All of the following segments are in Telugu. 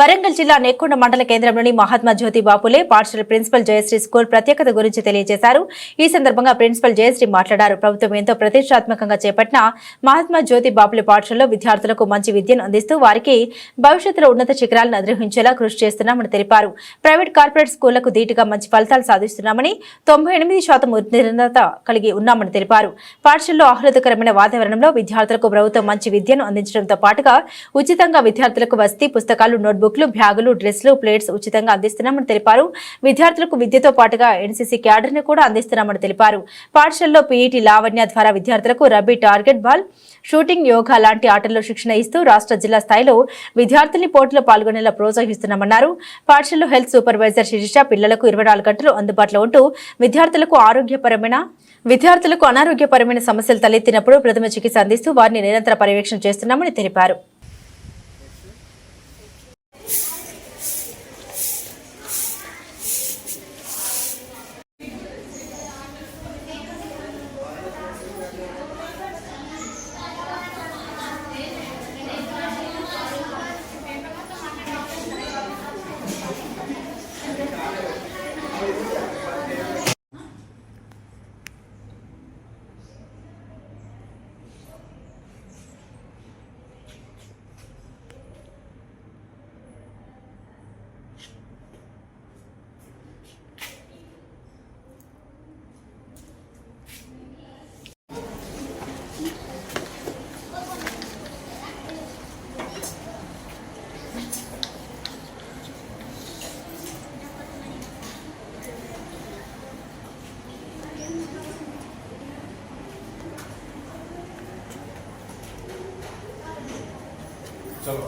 వరంగల్ జిల్లా నెక్కొండ మండల కేంద్రంలోని మహాత్మా జ్యోతి బాపులే పాఠశాల ప్రిన్సిపల్ జయశ్రీ స్కూల్ ప్రత్యేకత గురించి తెలియజేశారు. ఈ సందర్భంగా ప్రిన్సిపల్ జయశ్రీ మాట్లాడారు. ప్రభుత్వం ఎంతో ప్రతిష్టాత్మకంగా చేపట్టిన మహాత్మా జ్యోతి బాపులే పాఠశాలలో విద్యార్థులకు మంచి విద్యను అందిస్తూ వారికి భవిష్యత్తులో ఉన్నత శిఖరాలను అధిరోహించేలా కృషి చేస్తున్నామని తెలిపారు. ప్రైవేట్ కార్పొరేట్ స్కూళ్ళకు ధీటుగా మంచి ఫలితాలు సాధిస్తున్నామని తొంభై ఎనిమిది శాతం ఉత్తీర్ణత కలిగి ఉన్నామని తెలిపారు. పాఠశాలలో ఆహ్లాదకరమైన వాతావరణంలో విద్యార్థులకు ప్రభుత్వం మంచి విద్యను అందించడంతో పాటుగా ఉచితంగా విద్యార్థులకు వసతి పుస్తకాలు నోట్బుక్లు బ్యాగులు డ్రెస్లు ప్లేట్స్ ఉచితంగా అందిస్తున్నామని తెలిపారు. విద్యార్థులకు విద్యతో పాటుగా ఎన్సీసీ క్యాడర్ను కూడా అందిస్తున్నామని తెలిపారు. పాఠశాలలో పీఈటీ లావణ్య ద్వారా విద్యార్థులకు rugby target ball shooting yoga లాంటి ఆటల్లో శిక్షణ ఇస్తూ రాష్ట్ర జిల్లా స్థాయిలో విద్యార్థుల్ని పోటీలో పాల్గొనేలా ప్రోత్సహిస్తున్నామన్నారు. పాఠశాలలో హెల్త్ సూపర్వైజర్ శిరీష పిల్లలకు ఇరవై నాలుగు గంటలు అందుబాటులో ఉంటూ విద్యార్థులకు ఆరోగ్యపరమైన విద్యార్థులకు అనారోగ్యపరమైన సమస్యలు తలెత్తినప్పుడు ప్రథమ చికిత్స అందిస్తూ వారిని నిరంతర పర్యవేక్షణ చేస్తున్నామని తెలిపారు.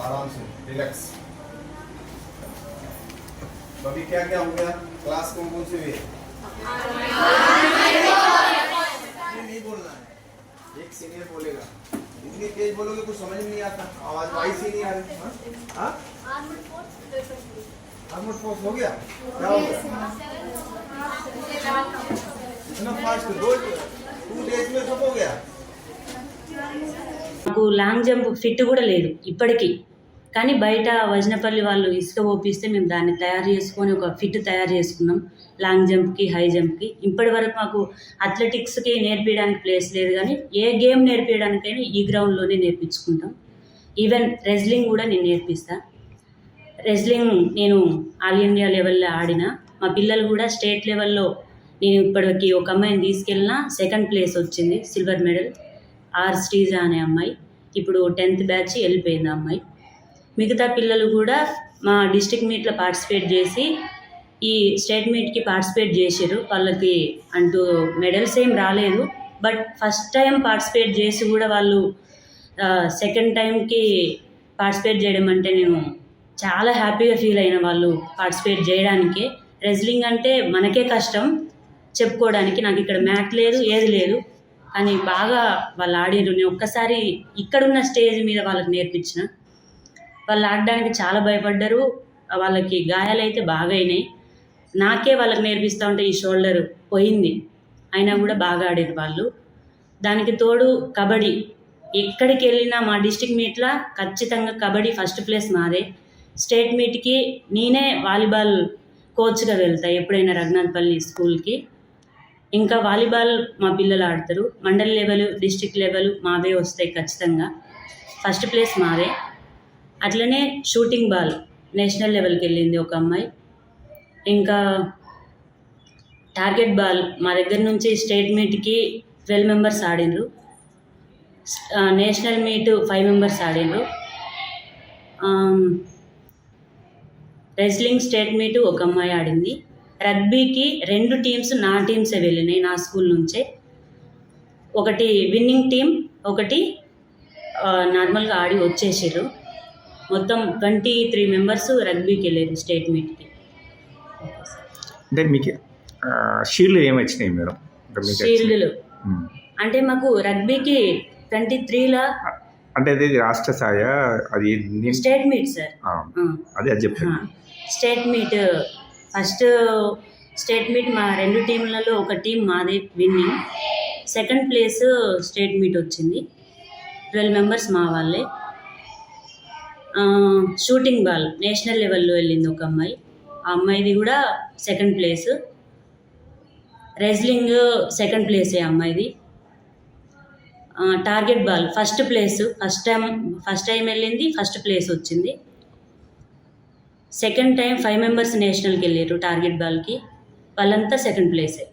आराम से रिलैक्स तो अभी क्या क्या हो गया क्लास कौन कौन सी हुई है ये नहीं बोलना है एक सीनियर बोलेगा इतनी तेज बोलोगे कुछ समझ में नहीं आता आवाज वाइस ही नहीं आ रही हाँ? हाँ आर्मड फोर्स हो गया क्या हो गया इतना फास्ट दो टू डेज में सब हो गया నాకు లాంగ్ జంప్ ఫిట్ కూడా లేదు ఇప్పటికీ కానీ బయట వజనపల్లి వాళ్ళు ఇసుక ఓపిస్తే మేము దాన్ని తయారు చేసుకొని ఒక ఫిట్ తయారు చేసుకున్నాం. లాంగ్ జంప్కి హై జంప్కి. ఇప్పటి వరకు మాకు అథ్లెటిక్స్కి నేర్పించడానికి ప్లేస్ లేదు కానీ ఏ గేమ్ నేర్పించడానికైనా ఈ గ్రౌండ్లోనే నేర్పించుకుంటాం. ఈవెన్ రెజ్లింగ్ కూడా నేను నేర్పిస్తా. రెజ్లింగ్ నేను ఆల్ ఇండియా లెవెల్లో ఆడిన. మా పిల్లలు కూడా స్టేట్ లెవెల్లో నేను ఇప్పటికి ఒక అమ్మాయిని తీసుకెళ్ళిన సెకండ్ ప్లేస్ వచ్చింది సిల్వర్ మెడల్. ఆర్ శ్రీజ అనే అమ్మాయి. ఇప్పుడు టెన్త్ బ్యాచ్ వెళ్ళిపోయింది అమ్మాయి. మిగతా పిల్లలు కూడా మా డిస్టిక్ మీట్లో పార్టిసిపేట్ చేసి ఈ స్టేట్ మీట్కి పార్టిసిపేట్ చేశారు వాళ్ళకి అంటూ మెడల్స్ ఏం రాలేదు. బట్ ఫస్ట్ టైం పార్టిసిపేట్ చేసి కూడా వాళ్ళు సెకండ్ టైంకి పార్టిసిపేట్ చేయడం అంటే నేను చాలా హ్యాపీగా ఫీల్ అయిన వాళ్ళు పార్టిసిపేట్ చేయడానికి. రెజ్లింగ్ అంటే మనకే కష్టం చెప్పుకోవడానికి నాకు ఇక్కడ మ్యాట్ లేదు ఏది లేదు. కానీ బాగా వాళ్ళు ఆడిర్రు. నేను ఒక్కసారి ఇక్కడున్న స్టేజ్ మీద వాళ్ళకి నేర్పించిన. వాళ్ళు ఆడడానికి చాలా భయపడ్డారు. వాళ్ళకి గాయాలైతే బాగా అయినాయి. నాకే వాళ్ళకి నేర్పిస్తూ ఉంటే ఈ షోల్డర్ పోయింది. అయినా కూడా బాగా ఆడారు వాళ్ళు. దానికి తోడు కబడ్డీ. ఎక్కడికి వెళ్ళినా మా డిస్టిక్ మీట్లో ఖచ్చితంగా కబడ్డీ ఫస్ట్ ప్లేస్ మాదే స్టేట్ మీట్కి నేనే వాలీబాల్ కోచ్గా వెళ్తా ఎప్పుడైనా రఘునాథ్పల్లి స్కూల్కి. ఇంకా వాలీబాల్ మా పిల్లలు ఆడతారు. మండల్ లెవెల్ డిస్టిక్ లెవెల్ మావే వస్తాయి ఖచ్చితంగా. ఫస్ట్ ప్లేస్ మాదే. అట్లనే షూటింగ్ బాల్. నేషనల్ లెవెల్కి వెళ్ళింది ఒక అమ్మాయి. ఇంకా టార్గెట్ బాల్ మా దగ్గర నుంచి స్టేట్ మీట్కి ట్వెల్వ్ మెంబర్స్ ఆడిండ్రు. నేషనల్ మీట్ ఫైవ్ మెంబర్స్ ఆడిండ్రు. రెజ్లింగ్ స్టేట్ మీట్ ఒక అమ్మాయి ఆడింది. రగ్బీకి రెండు టీమ్స్ నా టీమ్సే వెళ్ళినాయి నా స్కూల్ నుంచే. ఒకటి విన్నింగ్ టీం ఒకటి నార్మల్గా ఆడి వచ్చేసారు మొత్తం ట్వంటీ త్రీ మెంబర్స్ రగ్బీకి వెళ్ళారు స్టేట్ మీట్కి అంటే మీకు షీల్డ్ ఏమి వచ్చినాయి మేడం? అంటే మీకు వచ్చినాయి. షీల్డ్లు. అంటే మాకు రగ్బీకి ట్వంటీ త్రీలో అంటే అది రాష్ట్ర స్థాయి అది స్టేట్ మీట్ సార్. అదే అది చెప్పాను state meet first state meet మా రెండు టీంలలో ఒక టీం మాదే winning second place state meet వచ్చింది. ట్వెల్వ్ మెంబర్స్ మా వాళ్ళే. షూటింగ్ బాల్ నేషనల్ లెవెల్లో వెళ్ళింది ఒక అమ్మాయి. ఆ అమ్మాయిది కూడా సెకండ్ ప్లేస్ రెజ్లింగ్ సెకండ్ ప్లేసే అమ్మాయిది. Target ball first place first time first time వెళ్ళింది ఫస్ట్ ప్లేస్ వచ్చింది. సెకండ్ టైం ఫైవ్ మెంబర్స్ నేషనల్కి వెళ్ళారు టార్గెట్ బాల్కి వాళ్ళంతా సెకండ్ ప్లేసే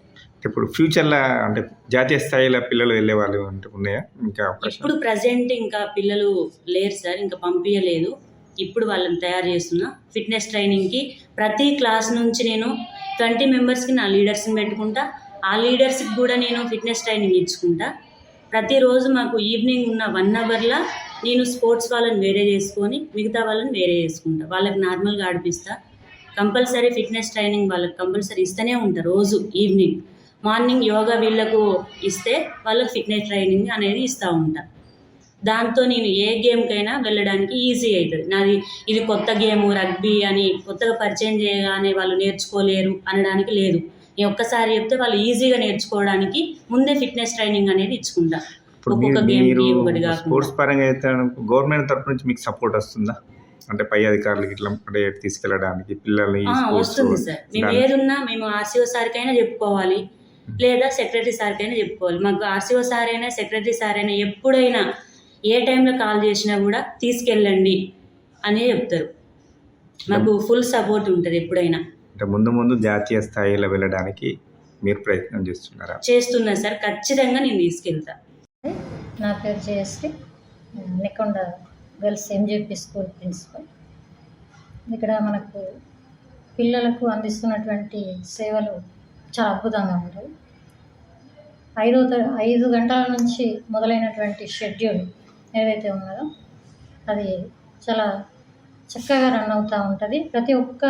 ఇప్పుడు ఫ్యూచర్లో అంటే జాతీయ స్థాయిలో పిల్లలు వెళ్ళే వాళ్ళు అంటే ఉన్నాయా? ఇంకా ఇప్పుడు ప్రజెంట్ ఇంకా పిల్లలు లేరు సార్ ఇంకా పంపించలేదు ఇప్పుడు వాళ్ళని తయారు చేస్తున్నా. ఫిట్నెస్ ట్రైనింగ్కి ప్రతి క్లాస్ నుంచి నేను ట్వంటీ మెంబర్స్కి నా లీడర్స్ని పెట్టుకుంటా. ఆ లీడర్స్కి కూడా నేను ఫిట్నెస్ ట్రైనింగ్ ఇచ్చుకుంటా. ప్రతిరోజు మాకు ఈవినింగ్ ఉన్న వన్ అవర్లో నేను స్పోర్ట్స్ వాళ్ళని వేరే చేసుకొని మిగతా వాళ్ళని వేరే చేసుకుంటా. వాళ్ళకి నార్మల్గా ఆడిపిస్తా. కంపల్సరీ ఫిట్నెస్ ట్రైనింగ్ వాళ్ళకి కంపల్సరీ ఇస్తూనే ఉంటా రోజు ఈవినింగ్. మార్నింగ్ యోగా వీళ్ళకు ఇస్తే వాళ్ళకి ఫిట్నెస్ ట్రైనింగ్ అనేది ఇస్తూ ఉంటా. దాంతో నేను ఏ గేమ్కైనా వెళ్ళడానికి ఈజీ అవుతుంది నాది ఇది కొత్త గేమ్ రగ్బీ అని కొత్తగా పరిచయం చేయగానే వాళ్ళు నేర్చుకోలేరు అనడానికి లేదు. నేను ఒక్కసారి చెప్తే వాళ్ళు ఈజీగా నేర్చుకోవడానికి ముందే ఫిట్నెస్ ట్రైనింగ్ అనేది ఇచ్చుకుంటా. ఇప్పుడు ఒక్కొక్క గేమ్కి ఒకటి స్పోర్ట్స్ పరంగా అయితే గవర్నమెంట్ తరపు నుంచి మీకు సపోర్ట్ వస్తుందా? అంటే పై అధికారులకి ఇట్లా అంటే తీసుకెళ్ళడానికి పిల్లల్ని వస్తుంది సార్. మేము దాని- ఏదున్నా మేము ఆర్సీఓ సార్కైనా చెప్పుకోవాలి. లేదా సెక్రటరీ సార్కైనా చెప్పుకోవాలి. మాకు ఆర్సీఓ సార్ అయినా సెక్రటరీ సార్ అయినా ఎప్పుడైనా ఏ టైంలో కాల్ చేసినా కూడా తీసుకెళ్ళండి అనే చెప్తారు. మాకు ఫుల్ సపోర్ట్ ఉంటుంది ఎప్పుడైనా. అంటే ముందు ముందు జాతీయ స్థాయిలో వెళ్ళడానికి మీరు ప్రయత్నం చేస్తున్నారా? చేస్తున్నా సార్. ఖచ్చితంగా నేను తీసుకెళ్తా. నా పేరు Jayashree Nekkonda girls MJP school principal. ఇక్కడ మనకు పిల్లలకు అందిస్తున్నటువంటి సేవలు చాలా అద్భుతంగా ఉంటుంది ఐదో త- ఐదు గంటల నుంచి మొదలైనటువంటి షెడ్యూల్ ఏదైతే ఉన్నదో అది చాలా చక్కగా రన్ అవుతూ ఉంటుంది. ప్రతి ఒక్క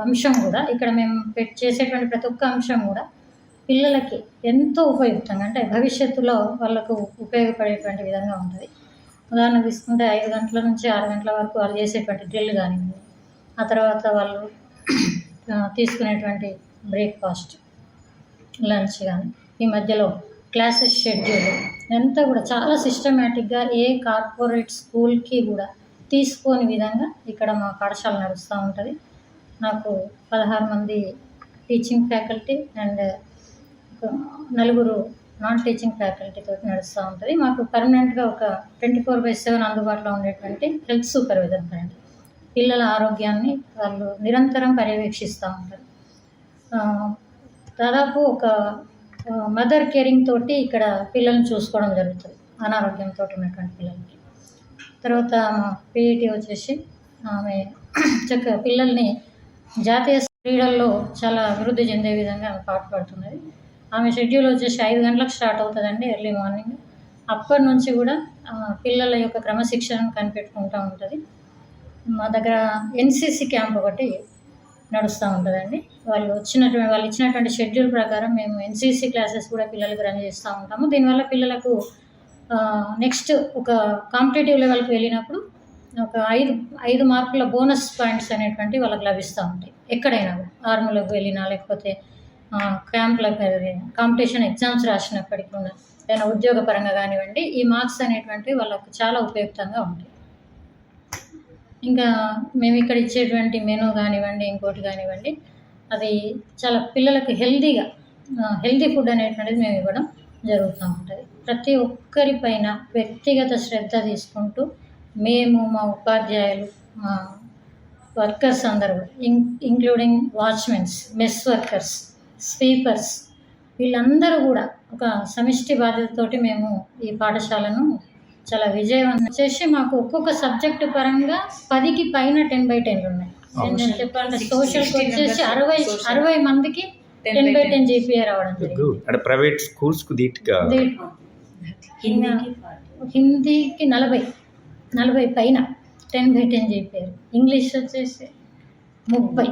అంశం కూడా ఇక్కడ మేము పెట్ చేసేటువంటి ప్రతి ఒక్క అంశం కూడా పిల్లలకి ఎంతో ఉపయుక్తంగా అంటే భవిష్యత్తులో వాళ్ళకు ఉపయోగపడేటువంటి విధంగా ఉంటుంది. ఉదాహరణ తీసుకుంటే ఐదు గంటల నుంచి ఆరు గంటల వరకు వాళ్ళు చేసేటువంటి డ్రిల్ కానివ్వండి ఆ తర్వాత వాళ్ళు తీసుకునేటువంటి బ్రేక్ఫాస్ట్ లంచ్ కానీ ఈ మధ్యలో క్లాసెస్ షెడ్యూల్ ఎంత కూడా చాలా సిస్టమేటిక్గా ఏ కార్పొరేట్ స్కూల్కి కూడా తీసుకోని విధంగా ఇక్కడ మా పాఠశాల నడుస్తూ ఉంటుంది. నాకు పదహారు మంది టీచింగ్ ఫ్యాకల్టీ అండ్ నలుగురు నాన్ టీచింగ్ ఫ్యాకల్టీతో నడుస్తూ ఉంటుంది. మాకు పర్మనెంట్గా ఒక ట్వంటీ ఫోర్ బై సెవెన్ అందుబాటులో ఉండేటువంటి హెల్త్ సూపర్వైజర్ ఫ్రెండ్. పిల్లల ఆరోగ్యాన్ని వాళ్ళు నిరంతరం పర్యవేక్షిస్తూ ఉంటారు. దాదాపు ఒక మదర్ కేరింగ్ తోటి ఇక్కడ పిల్లల్ని చూసుకోవడం జరుగుతుంది. అనారోగ్యంతో ఉన్నటువంటి పిల్లలకి. తర్వాత మా పీఈటీ వచ్చేసి ఆమె చక్కగా పిల్లల్ని జాతీయ క్రీడల్లో చాలా అభివృద్ధి చెందే విధంగా ఆమె పాటుపడుతున్నది ఆమె షెడ్యూల్ వచ్చేసి ఐదు గంటలకు స్టార్ట్ అవుతుందండి ఎర్లీ మార్నింగ్. అప్పటి నుంచి కూడా పిల్లల యొక్క క్రమశిక్షణను కనిపెట్టుకుంటూ ఉంటుంది. మా దగ్గర ఎన్సీసీ క్యాంప్ ఒకటి నడుస్తూ ఉంటుందండి. వాళ్ళు వచ్చినటువంటి వాళ్ళు ఇచ్చినటువంటి షెడ్యూల్ ప్రకారం మేము ఎన్సీసీ క్లాసెస్ కూడా పిల్లలకు రన్ చేస్తూ ఉంటాము. దీనివల్ల పిల్లలకు నెక్స్ట్ ఒక కాంపిటేటివ్ లెవెల్కి వెళ్ళినప్పుడు ఒక ఐదు ఐదు మార్కుల బోనస్ పాయింట్స్ అనేటువంటి వాళ్ళకి లభిస్తూ ఉంటాయి. ఎక్కడైనా కూడా. ఆర్మీలోకి వెళ్ళినా లేకపోతే క్యాంప్లకు కాంపిటీషన్ ఎగ్జామ్స్ రాసినప్పటికీ కూడా ఏదైనా ఉద్యోగపరంగా కానివ్వండి ఈ మార్క్స్ అనేటువంటివి వాళ్ళకు చాలా ఉపయుక్తంగా ఉంటాయి. ఇంకా మేము ఇక్కడ ఇచ్చేటువంటి మెనూ కానివ్వండి ఇంకోటి కానివ్వండి అది చాలా పిల్లలకు హెల్తీగా హెల్తీ ఫుడ్ అనేటువంటిది మేము ఇవ్వడం జరుగుతూ ఉంటుంది. ప్రతి ఒక్కరి పైన వ్యక్తిగత శ్రద్ధ తీసుకుంటూ మేము మా ఉపాధ్యాయులు మా వర్కర్స్ అందరూ in including watchmens mess workers sweepers వీళ్ళందరూ కూడా ఒక సమిష్టి బాధ్యతతోటి మేము ఈ పాఠశాలను చాలా విజయవంతం చేసి మాకు ఒక్కొక్క సబ్జెక్టు పరంగా పదికి పైన టెన్ బై టెన్ ఉన్నాయి. నేను చెప్పాలంటే సోషల్కి వచ్చేసి అరవై అరవై మందికి టెన్ బై టెన్ జీపీఏ రావడం జరిగింది. అంటే ప్రైవేట్ దీ- హిందీకి నలభై. నలభై పైన టెన్ బై టెన్ చెప్పారు ఇంగ్లీష్ వచ్చేసి ముప్పై.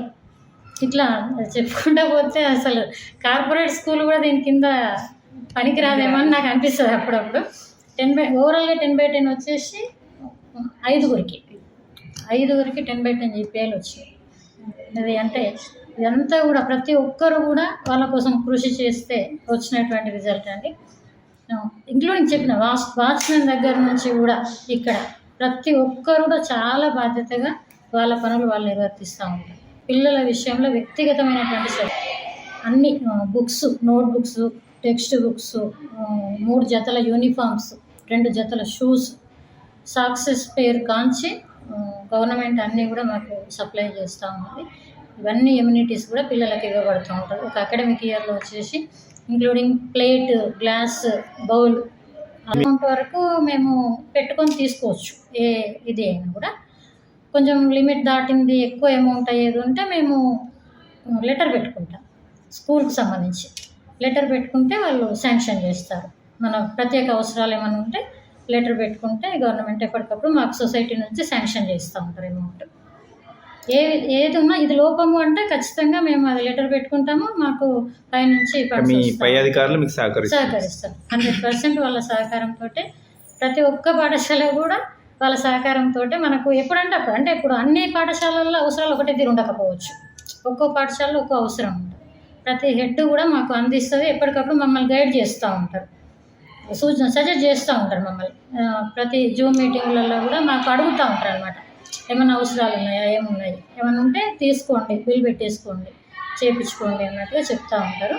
ఇట్లా చెప్పుకుంటా పోతే అసలు కార్పొరేట్ స్కూల్ కూడా దీని కింద పనికిరాదేమో అని నాకు అనిపిస్తుంది అప్పుడప్పుడు. టెన్ బై ఓవరాల్గా టెన్ బై టెన్ వచ్చేసి ఐదుగురికి. ఐదుగురికి టెన్ బై టెన్ జీపీఐలు వచ్చాయి. అది అంటే ఇదంతా కూడా ప్రతి ఒక్కరు కూడా వాళ్ళ కోసం కృషి చేస్తే వచ్చినటువంటి రిజల్ట్ అండి. ఇంక్లూడింగ్ చెప్పిన వాచ్ వాచ్మెన్ దగ్గర నుంచి కూడా ఇక్కడ ప్రతి ఒక్కరు కూడా చాలా బాధ్యతగా వాళ్ళ పనులు వాళ్ళు నిర్వర్తిస్తూ ఉంటారు. పిల్లల విషయంలో వ్యక్తిగతమైనటువంటి శ్రద్ధ. అన్ని books note books text books మూడు జతల యూనిఫామ్స్ రెండు జతల షూస్ సాక్సెస్ పేరు కాంచి గవర్నమెంట్ అన్నీ కూడా మాకు సప్లై చేస్తూ ఉన్నది ఇవన్నీ ఇమ్యూనిటీస్ కూడా పిల్లలకి ఇవ్వబడుతూ ఉంటారు. ఒక అకాడమిక్ ఇయర్లో వచ్చేసి including plate glass bowl amount వరకు మేము పెట్టుకొని తీసుకోవచ్చు. ఏ ఇది అయినా కూడా. కొంచెం లిమిట్ దాటింది ఎక్కువ అమౌంట్ అయ్యేది ఉంటే మేము లెటర్ పెట్టుకుంటాం. స్కూల్కి సంబంధించి. లెటర్ పెట్టుకుంటే వాళ్ళు శాంక్షన్ చేస్తారు. మన ప్రత్యేక అవసరాలు ఏమైనా ఉంటే లెటర్ పెట్టుకుంటే గవర్నమెంట్ ఎప్పటికప్పుడు మాకు సొసైటీ నుంచి శాంక్షన్ చేస్తూ ఉంటారు అమౌంట్ ఏ ఏది ఉన్నా ఇది లోపము అంటే ఖచ్చితంగా మేము అది లెటర్ పెట్టుకుంటాము మాకు పైనుంచి. పై అధికారులు మీకు సహకరిస్తారు. సహకరిస్తారు. హండ్రెడ్ పర్సెంట్ వాళ్ళ సహకారంతో ప్రతి ఒక్క పాఠశాల కూడా వాళ్ళ సహకారంతో మనకు ఎప్పుడంటే అప్పుడు అంటే ఇప్పుడు అన్ని పాఠశాలల్లో అవసరాలు ఒకటే తీరు ఉండకపోవచ్చు. ఒక్కో పాఠశాలలో ఒక్కో అవసరం ఉంటుంది. ప్రతి హెడ్ కూడా మాకు అందిస్తుంది ఎప్పటికప్పుడు మమ్మల్ని గైడ్ చేస్తూ ఉంటారు. సూచన సజెస్ట్ చేస్తూ ఉంటారు మమ్మల్ని. ప్రతి జూమ్ మీటింగ్లలో కూడా మాకు అడుగుతూ ఉంటారు అనమాట ఏమైనా అవసరాలు ఉన్నాయా? ఏమున్నాయి? ఏమైనా ఉంటే తీసుకోండి బిల్ పెట్టేసుకోండి చేపించుకోండి అన్నట్టుగా చెప్తూ ఉంటారు.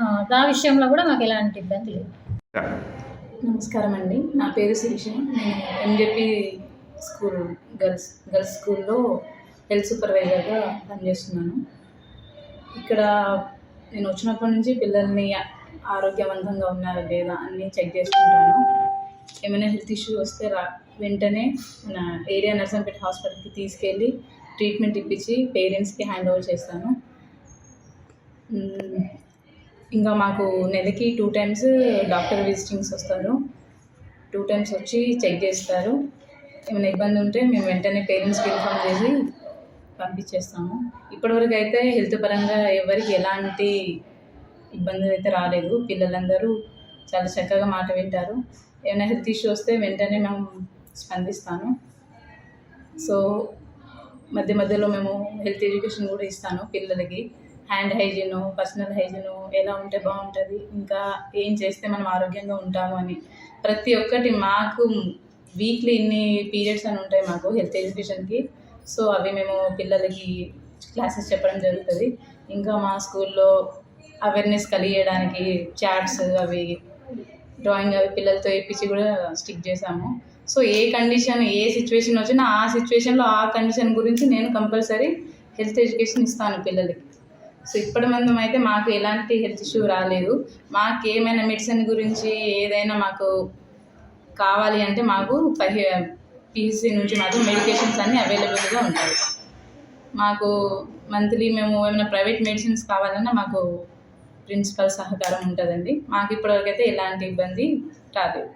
ఆ, ఆ విషయంలో కూడా మాకు ఎలాంటి ఇబ్బంది లేదు. నమస్కారం అండి. నా పేరు శిరీష. నేను ఎంజెపి స్కూల్ గర్ల్స్ గర్ల్స్ స్కూల్లో హెల్త్ సూపర్వైజర్గా పనిచేస్తున్నాను. ఇక్కడ నేను వచ్చినప్పటి నుంచి పిల్లల్ని ఆరోగ్యవంతంగా ఉన్నారా లేదా అన్నీ చెక్ చేసుకుంటాను. ఏమైనా హెల్త్ ఇష్యూ వస్తే రా వెంటనే మన ఏరియా నర్సంపేట హాస్పిటల్కి తీసుకెళ్ళి ట్రీట్మెంట్ ఇప్పించి పేరెంట్స్కి హ్యాండ్ ఓవర్ చేస్తాను ఇంకా మాకు నెలకి టూ టైమ్స్ డాక్టర్ విజిటింగ్స్ వస్తారు. టూ టైమ్స్ వచ్చి చెక్ చేస్తారు. ఏమైనా ఇబ్బంది ఉంటే మేము వెంటనే పేరెంట్స్కి ఇన్ఫామ్ చేసి పంపించేస్తాము. ఇప్పటివరకు అయితే హెల్త్ పరంగా ఎవరికి ఎలాంటి ఇబ్బందులు అయితే రాలేదు. పిల్లలందరూ చాలా చక్కగా మాట వింటారు. ఏమైనా హెల్త్ ఇష్యూ వస్తే వెంటనే మేము స్పందిస్తాను. సో మధ్య మధ్యలో మేము హెల్త్ ఎడ్యుకేషన్ కూడా ఇస్తాను పిల్లలకి. హ్యాండ్ హైజీను పర్సనల్ హైజీను ఎలా ఉంటే బాగుంటుంది ఇంకా ఏం చేస్తే మనం ఆరోగ్యంగా ఉంటాము అని. ప్రతి ఒక్కటి మాకు వీక్లీ ఇన్ని పీరియడ్స్ అని ఉంటాయి మాకు హెల్త్ ఎడ్యుకేషన్కి. సో అవి మేము పిల్లలకి క్లాసెస్ చెప్పడం జరుగుతుంది. ఇంకా మా స్కూల్లో అవేర్నెస్ కలిగేయడానికి చాట్స్ అవి డ్రాయింగ్ అవి పిల్లలతో వేయించి కూడా స్టిక్ చేసాము సో ఏ కండిషన్ ఏ సిచ్యువేషన్ వచ్చినా ఆ సిచ్యువేషన్లో ఆ కండిషన్ గురించి నేను కంపల్సరీ హెల్త్ ఎడ్యుకేషన్ ఇస్తాను పిల్లలకి. సో ఇప్పటి మందం అయితే మాకు ఎలాంటి హెల్త్ ఇష్యూ రాలేదు. మాకు ఏమైనా మెడిసిన్ గురించి ఏదైనా మాకు కావాలి అంటే మాకు పహి పిహెచ్సి నుంచి మాకు మెడికేషన్స్ అన్నీ అవైలబుల్గా ఉంటాయి. మాకు మంత్లీ మేము ఏమైనా ప్రైవేట్ మెడిసిన్స్ కావాలన్నా మాకు ప్రిన్సిపల్ సహకారం ఉంటుందండి. మాకు ఇప్పటివరకు అయితే ఎలాంటి ఇబ్బంది రాలేదు.